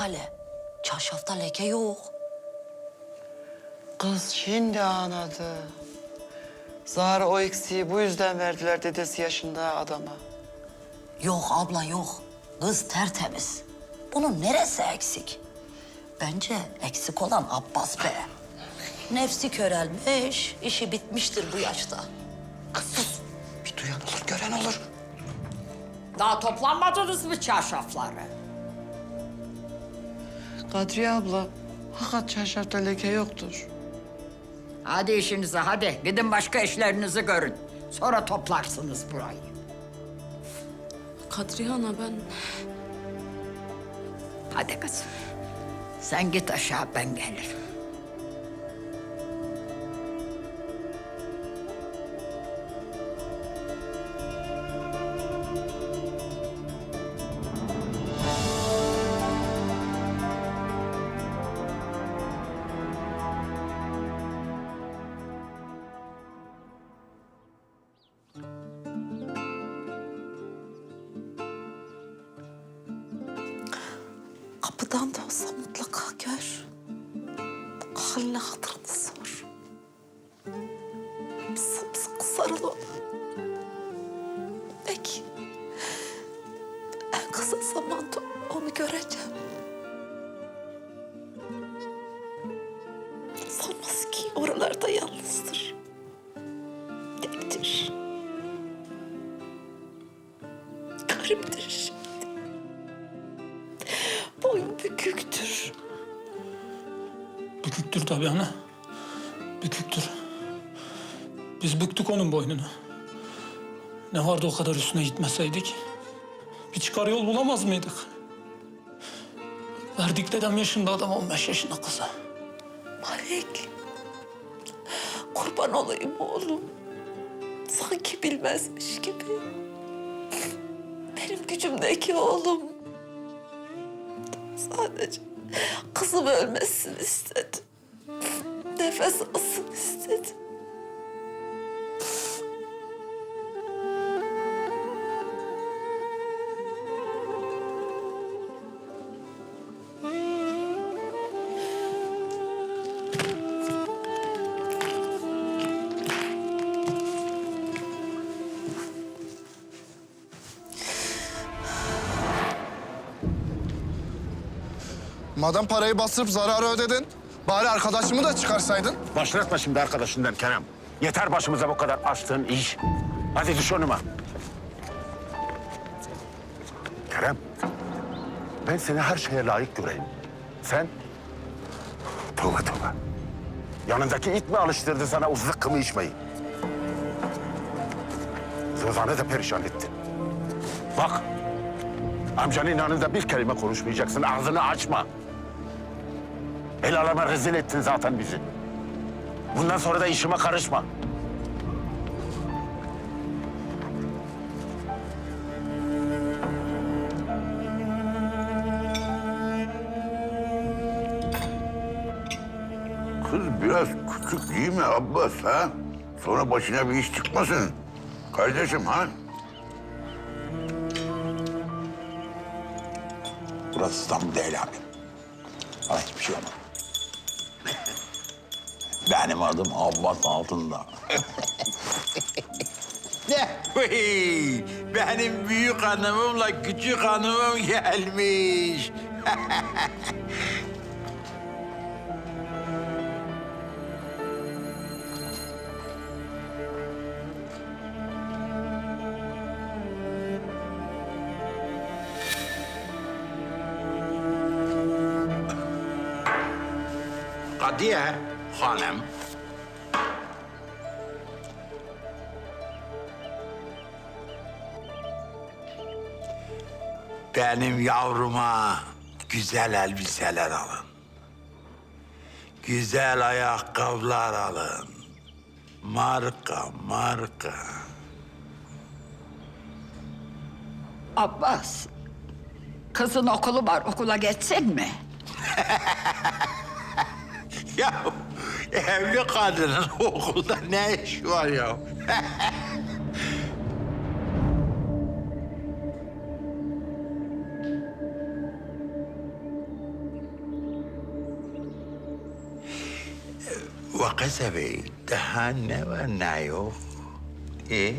hele. Çarşafta leke yok. Kız şimdi anladı. Zahra o eksiği bu yüzden verdiler dedesi yaşında adama. Yok abla yok. Kız tertemiz. Bunun neresi eksik? Bence eksik olan Abbas Bey. Nefsi körelmiş, işi bitmiştir bu yaşta. Kız sus. Bir duyan olur, gören olur. Daha toplanmadınız mı çarşafları? Kadriye abla, hakikat çarşafta leke yoktur. Hadi işinize hadi. Gidin başka işlerinizi görün. Sonra toplarsınız burayı. Kadriye ana ben... Hadi kızım. Sen git aşağı ben gelirim. Kapıdan da olsa mutlaka gör. Haline hatırını sor. Sımsıkı sarıl ona. Belki en kısa zamanda onu göreceğim. Sanmasın ki oralarda yalnızdır. Tektir. Gariptir Büküktür tabii ana. Büküktür. Biz büktük onun boynunu. Ne vardı o kadar üstüne gitmeseydik? Bir çıkar yol bulamaz mıydık? Verdik dedem yaşında adam 15 yaşında kıza. Marek. Kurban olayım oğlum. Sanki bilmezmiş gibi. Benim gücümdeki oğlum. Sadece kızım ölmesin istedim. Nefes alsın istedim. Madem parayı bastırıp zararı ödedin, bari arkadaşımı da çıkarsaydın. Başlatma şimdi arkadaşından Kerem. Yeter başımıza bu kadar açtığın iş. Hadi düş önüme. Kerem, ben seni her şeye layık göreyim. Sen, tövbe tövbe. Yanındaki it mi alıştırdı sana uzun kımı içmeyi? Suzan'ı da perişan ettin. Bak, amcanın yanında bir kelime konuşmayacaksın, ağzını açma. El aleme rezil ettin zaten bizi. Bundan sonra da işime karışma. Kız biraz küçük değil mi Abbas ha? Sonra başına bir iş çıkmasın. Kardeşim ha? Burası İstanbul değil abi. Bana hiçbir şey olmaz. Benim adım Abbas Altındağ. Ne? Hey, benim büyük hanımımla küçük hanımım gelmiş. Kadiye hanım. Benim yavruma güzel elbiseler alın. Güzel ayakkabılar alın. Marka, marka. Abbas, kızın okulu var. Okula geçsin mi? Ya Evli kadının okulda ne iş var ya? وقسبي دهان ما نايو إيه